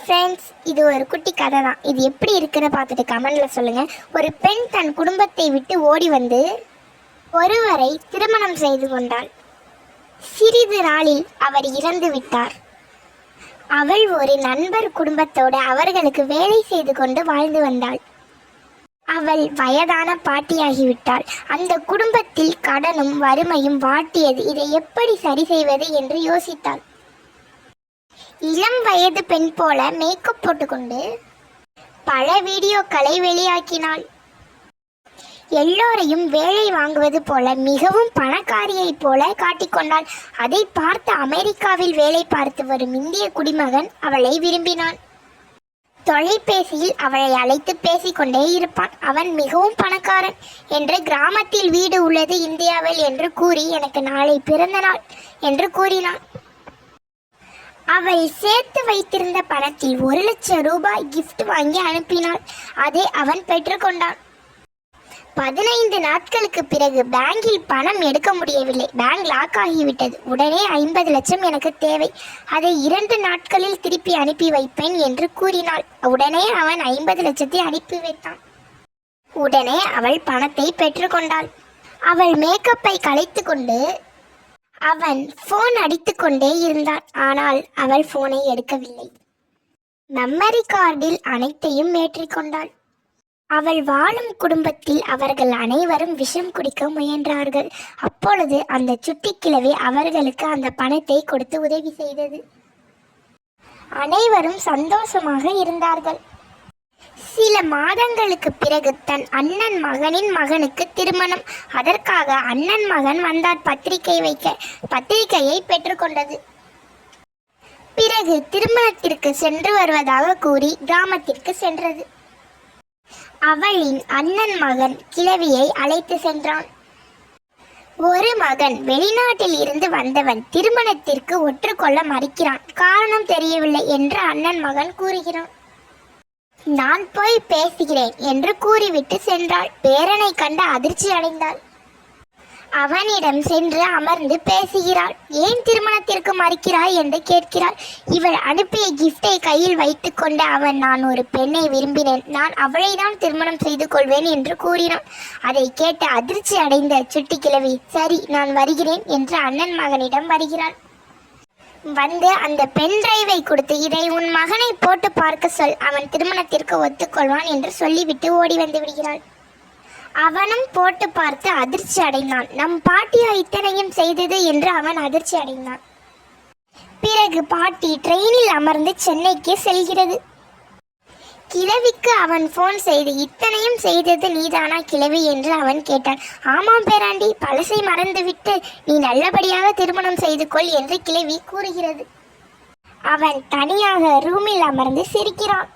Friends இது ஒரு குட்டி கதை தான் இது எப்படி இருக்குன்னு பார்த்துட்டு கமெண்டில் சொல்லுங்க. ஒரு பெண் தன் குடும்பத்தை விட்டு ஓடி வந்து ஒருவரை திருமணம் செய்து கொண்டாள். சிறிது நாளில் அவர் இறந்து விட்டார். அவள் ஒரு நண்பர் குடும்பத்தோடு அவர்களுக்கு வேலை செய்து கொண்டு வாழ்ந்து வந்தாள். அவள் வயதான பாட்டியாகிவிட்டாள். அந்த குடும்பத்தில் கடனும் வறுமையும் வாட்டியது. இதை எப்படி சரி செய்வது என்று யோசித்தாள். இளம் வயது பெண் போல மேக்கப் போட்டுக்கொண்டு பல வீடியோக்களை வெளியாக்கினாள். எல்லோரையும் வேலை வாங்குவது போல மிகவும் பணக்காரியைப் போல காட்டிக்கொண்டாள் அதை பார்த்து அமெரிக்காவில் வேலை பார்த்து வரும் இந்திய குடிமகன் அவளை விரும்பினான். தொலைபேசியில் அவளை அழைத்து பேசிக்கொண்டே இருப்பான். அவன் மிகவும் பணக்காரன் என்று கிராமத்தில் வீடு உள்ளது இந்தியாவில் என்று கூறி எனக்கு நாளை பிறந்த நாள் என்று கூறினான். அவள் சேர்த்து வைத்திருந்த பணத்தில் ஒரு லட்சம் ரூபாய் கிஃப்ட் வாங்கி அனுப்பினாள். அதை அவன் பெற்றுக்கொண்டான். பதினைந்து நாட்களுக்கு பிறகு பேங்கில் பணம் எடுக்க முடியவில்லை. பேங்க் லாக் ஆகிவிட்டது. உடனே ஐம்பது லட்சம் எனக்கு தேவை. அதை இரண்டு நாட்களில் திருப்பி அனுப்பி வைப்பேன் என்று கூறினாள். உடனே அவன் ஐம்பது லட்சத்தை அனுப்பி வைத்தான். உடனே அவள் பணத்தை பெற்றுக்கொண்டாள். அவள் மேக்கப்பை கலைத்து கொண்டு அவன் போன் அடித்துக்கொண்டே இருந்தான். ஆனால் அவள் போனை எடுக்கவில்லை. மெம்மரி கார்டில் அனைத்தையும் ஏற்றிக்கொண்டாள் அவள் வாழும் குடும்பத்தில் அவர்கள் அனைவரும் விஷம் குடிக்க முயன்றார்கள். அப்பொழுது அந்த சுட்டிக்கிழவி அவர்களுக்கு அந்த பணத்தை கொடுத்து உதவி செய்தது. அனைவரும் சந்தோஷமாக இருந்தார்கள். சில மாதங்களுக்கு பிறகு தன் அண்ணன் மகனின் மகனுக்கு திருமணம். அதற்காக அண்ணன் மகன் வந்தார். பத்திரிகை வைக்க பத்திரிகையை பெற்றுக்கொண்டது பிறகு திருமணத்திற்கு சென்று வருவதாக கூறி கிராமத்திற்கு சென்றது. அவளின் அண்ணன் மகன் கிழவியை அழைத்து சென்றான். ஒரு மகன் வெளிநாட்டில் இருந்து வந்தவன் திருமணத்திற்கு ஒற்றுக்கொள்ள மறுக்கிறான். காரணம் தெரியவில்லை என்று அண்ணன் மகன் கூறுகிறான். நான் போய் பேசுகிறேன் என்று கூறிவிட்டு சென்றாள். பேரனை கண்டு அதிர்ச்சி அடைந்தாள். அவனிடம் சென்று அமர்ந்து பேசுகிறாள். ஏன் திருமணத்திற்கு மறுக்கிறாய்? என்று கேட்கிறாள். இவள் அனுப்பிய கிஃப்டை கையில் வைத்துக்கொண்டு அவன் நான் ஒரு பெண்ணை விரும்பினேன். நான் அவளை தான் திருமணம் செய்து கொள்வேன் என்று கூறினான். அதை கேட்டு அதிர்ச்சி அடைந்த சுட்டி கிழவி சரி நான் வருகிறேன் என்று அண்ணன் மகனிடம் வருகிறாள். வந்து அந்த பென் டிரைவை கொடுத்து இதை உன் மகனை போட்டு பார்க்க சொல். அவன் திருமணத்திற்கு ஒத்துக்கொள்வான் என்று சொல்லிவிட்டு ஓடி வந்து விடுகிறாள். அவனும் போட்டு பார்த்து அதிர்ச்சி அடைந்தான். நம் பாட்டியா இத்தனையும் செய்தது என்று அவன் அதிர்ச்சி அடைந்தான். பிறகு பாட்டி ட்ரெயினில் அமர்ந்து சென்னைக்கு செல்கிறது. கிழவிக்கு அவன் ஃபோன் செய்து இத்தனையும் செய்தது நீதானா கிழவி என்று அவன் கேட்டான். ஆமாம் பேராண்டி பழசை மறந்துவிட்டு நீ நல்லபடியாக திருமணம் செய்து கொள் என்று கிழவி கூறுகிறது. அவன் தனியாக ரூமில் அமர்ந்து சிரிக்கிறான்.